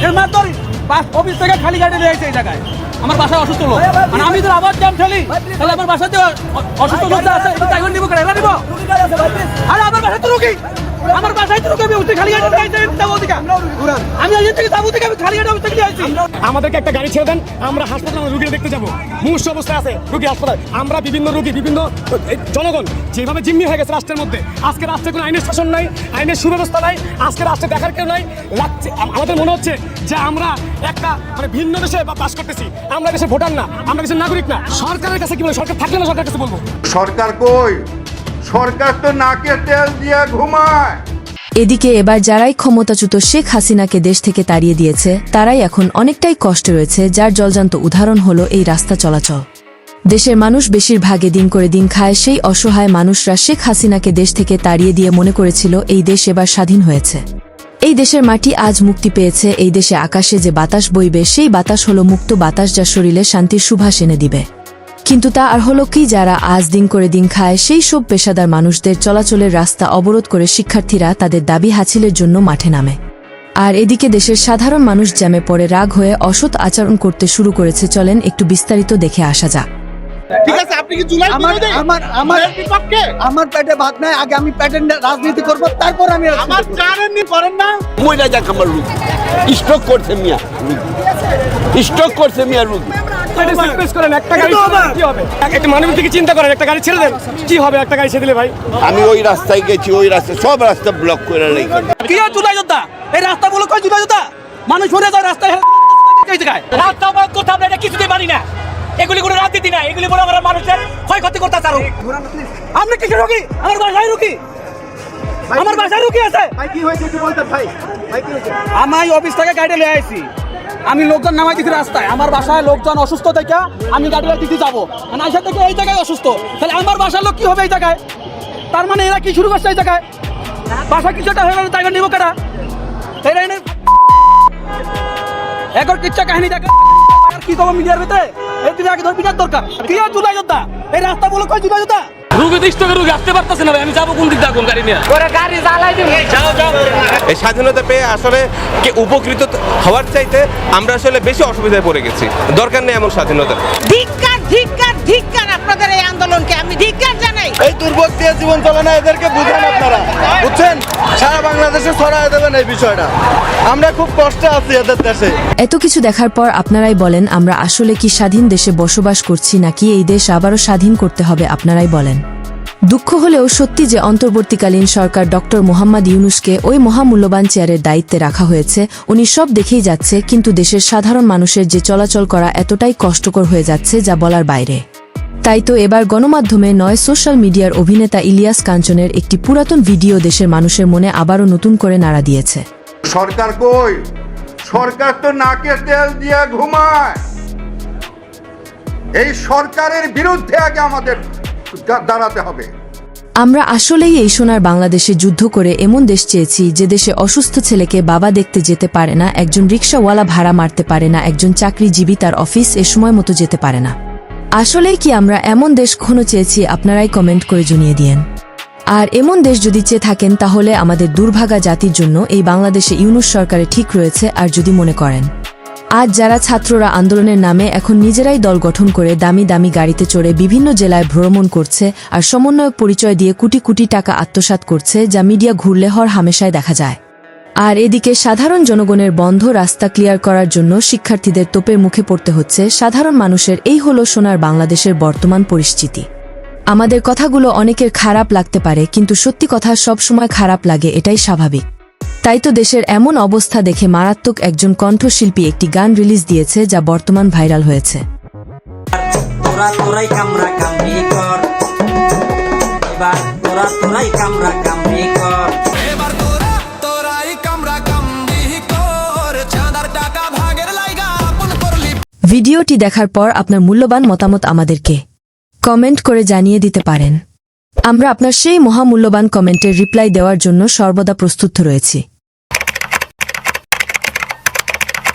এর বাস অফিস থেকে খালি গাড়ি এসে এই জায়গায় আমার বাসায় অসুস্থ লোক মানে আমি তো আবার জ্যাম ঠেলি তাহলে আমার বাসাতে অসুস্থ লোক আছে তাই নিবো কেন নিবো আরে আমার বাসাতে রুগী আমার বাসায় তো আমি উঠতে খালি গাড়ি আমি এখান থেকে যাব থেকে আমি খালি গাড়ি অফিস থেকে আমাদেরকে একটা গাড়ি ছেড়ে দেন আমরা হাসপাতালে রুগী দেখতে যাব। মুমূর্ষ অবস্থায় আছে রুগী হাসপাতাল। আমরা বিভিন্ন রুগী বিভিন্ন এই জনগণ যেভাবে জিম্মি হয়ে গেছে রাষ্ট্রের মধ্যে আজকে রাষ্ট্রে কোনো আইনের শাসন নাই আইনের সুব্যবস্থা নাই আজকে রাষ্ট্রে দেখার কেউ নাই। লাগছে আমাদের মনে হচ্ছে যে আমরা একটা মানে ভিন্ন দেশে বা- বাস করতেছি। আমরা দেশে ভোটার না আমরা দেশের নাগরিক না। সরকারের কাছে কি বলে? সরকার থাকলে না সরকারের কাছে বলব? সরকার কই? সরকার তো নাকে তেল দিয়া ঘুমায়। এদিকে এবার যারাই ক্ষমতাচ্যুত শেখ হাসিনাকে দেশ থেকে তাড়িয়ে দিয়েছে, তারাই এখন অনেকটাই কষ্ট রয়েছে, যার জলজান্ত উদাহরণ হলো এই রাস্তা চলাচল। দেশের মানুষ বেশিরভাগে দিন করে দিন খায়, সেই অসহায় মানুষরা শেখ হাসিনাকে দেশ থেকে তাড়িয়ে দিয়ে মনে করেছিল এই দেশ এবার স্বাধীন হয়েছে। এই দেশের মাটি আজ মুক্তি পেয়েছে, এই দেশে আকাশে যে বাতাস বইবে, সেই বাতাস হল মুক্ত বাতাস যা শরীরে শান্তির সুভাষ এনে দিবে। কিন্তু তা আর হলো কি যারা আজ দিন করে দিন খায় সেই সব পেশাদার মানুষদের চলাচলের রাস্তা অবরোধ করে শিক্ষার্থীরা তাদের দাবি হাসিলের জন্য মাঠে নামে। আর এদিকে দেশের সাধারণ মানুষ জ্যামে পড়ে রাগ হয়ে অসৎ আচরণ করতে শুরু করেছে। চলেন একটু বিস্তারিত দেখে আসা যাক। ঠিক আছে আপনি কি জুলাই আমার আমার আমার বিপক্ষে? আমার পেটে ভাত নাই আগে আমি রাজনীতি করব তারপর আমি আমার করব। কারেন্ট করেন না। মহিলা যাক আমার রুগী। স্ট্রোক করছে মিয়া রুগী। স্ট্রোক করছে মিয়া রুগী। একটা sacrifice করেন একটা গাড়ি কি হবে? একটা মানবিক দিকে চিন্তা করেন একটা গাড়ি ছেড়ে দেন। কি হবে একটা গাড়ি ছেড়ে দিলে ভাই? আমি ওই রাস্তায় গেছি ওই রাস্তায় সব রাস্তা ব্লক করে রেখে কি জুলাই যোদ্ধা? এই রাস্তা বলো জুলাই যোদ্ধা? মানুষ সরে যায় রাস্তায় রাস্তা অবরোধ করতে আমরা এটা কিছুতেই মানি না। এগুলি কোনো রাজনীতি না এগুলি মনে করেন মানুষের ক্ষয়ক্ষতি করতে চারো আপনি কিসের রুগী? আমার বাসায় রুগী? আমার বাসায় রুগী আছে? ভাই কি হয়েছে একটু বলতেন ভাই। ভাই কি হয়েছে? আমি অফিস থেকে গাড়ি নিয়ে আইছি। আমি লোকজন নামাই দিছি রাস্তায়। আমার বাসায় লোকজন অসুস্থ থেকে আমি গাড়ি দিতে যাব। মানে আইসা থেকে এই জায়গায় অসুস্থ। তাহলে আমার বাসার লোক কি হবে এই জায়গায়? তার মানে এরা কি শুরু করছে এই জায়গায়? বাসা কিছু একটা হয়ে গেলে তাই নিব কেটা এরা এনে এখন কিচ্ছা কাহিনী দেখে কি করব মিডিয়ার ভিতরে? এই আগে ধর বিচার দরকার। কি আর জুলাই যোদ্ধা? এই রাস্তা বলো কই জুলাই যোদ্ধা? রুগী দৃষ্ট রুগী আসতে পারতেছে না ভাই আমি যাব কোন দিক দিয়ে কোন গাড়ি নিয়ে? ওরা গাড়ি জ্বালাই দিবে। যাও যাও। এই স্বাধীনতা পেয়ে আসলে কে উপকৃত হওয়ার চাইতে আমরা আসলে বেশি অসুবিধায় পড়ে গেছি। দরকার নেই এমন স্বাধীনতা। ধিক্কার ধিক্কার ধিক্কার আপনাদের এই আন্দোলনকে আমি ধিক্কার জানাই। এই দুর্ভোগ দিয়ে জীবন চলে না এদেরকে ছড়ায় দেবেন এই বিষয়টা। আমরা খুব কষ্টে আছি এদের দেশে। এত কিছু দেখার পর আপনারাই বলেন, আমরা আসলে কি স্বাধীন দেশে বসবাস করছি নাকি এই দেশ আবারও স্বাধীন করতে হবে, আপনারাই বলেন। দুঃখ হলেও সত্যি যে অন্তর্বর্তীকালীন সরকার ডক্টর মোহাম্মদ ইউনুসকে ওই মহামূল্যবান চেয়ারের দায়িত্বে রাখা হয়েছে, উনি সব দেখেই যাচ্ছে, কিন্তু দেশের সাধারণ মানুষের যে চলাচল করা এতটাই কষ্টকর হয়ে যাচ্ছে যা বলার বাইরে। তাই তো এবার গণমাধ্যমে নয় সোশ্যাল মিডিয়ার অভিনেতা ইলিয়াস কাঞ্চনের একটি পুরাতন ভিডিও দেশের মানুষের মনে আবারও নতুন করে নাড়া দিয়েছে। সরকার কই? সরকার তো নাকে তেল দিয়া ঘুমায়। এই সরকারের বিরুদ্ধে আগে আমাদের দাঁড়াতে হবে। আমরা আসলেই এই সোনার বাংলাদেশে যুদ্ধ করে এমন দেশ চেয়েছি যে দেশে অসুস্থ ছেলেকে বাবা দেখতে যেতে পারে না একজন রিক্সাওয়ালা ভাড়া মারতে পারে না একজন চাকরিজীবী তার অফিস এ সময় মতো যেতে পারে না। আসলেই কি আমরা এমন দেশ কখনো চেয়েছি, আপনারাই কমেন্ট করে জানিয়ে দিয়েন। আর এমন দেশ যদি চেয়ে থাকেন, তাহলে আমাদের দুর্ভাগা জাতির জন্য এই বাংলাদেশে ইউনুস সরকারে ঠিক রয়েছে, আর যদি মনে করেন। আজ যারা ছাত্ররা আন্দোলনের নামে এখন নিজেরাই দল গঠন করে দামি দামি গাড়িতে চড়ে বিভিন্ন জেলায় ভ্রমণ করছে, আর সমন্বয়ক পরিচয় দিয়ে কোটি কোটি টাকা আত্মসাৎ করছে, যা মিডিয়া ঘুরলে হর হামেশায় দেখা যায়। আর এদিকে সাধারণ জনগণের বন্ধ রাস্তা ক্লিয়ার করার জন্য শিক্ষার্থীদের তোপের মুখে পড়তে হচ্ছে সাধারণ মানুষের। এই হল সোনার বাংলাদেশের বর্তমান পরিস্থিতি। আমাদের কথাগুলো অনেকের খারাপ লাগতে পারে, কিন্তু সত্যি কথা সবসময় খারাপ লাগে, এটাই স্বাভাবিক। তাই তো দেশের এমন অবস্থা দেখে মারাত্মক একজন কণ্ঠশিল্পী একটি গান রিলিজ দিয়েছে, যা বর্তমান ভাইরাল হয়েছে। কর। ভিডিওটি দেখার পর আপনার মূল্যবান মতামত আমাদেরকে কমেন্ট করে জানিয়ে দিতে পারেন। আমরা আপনার সেই মহামূল্যবান কমেন্টের রিপ্লাই দেওয়ার জন্য সর্বদা প্রস্তুত রয়েছি।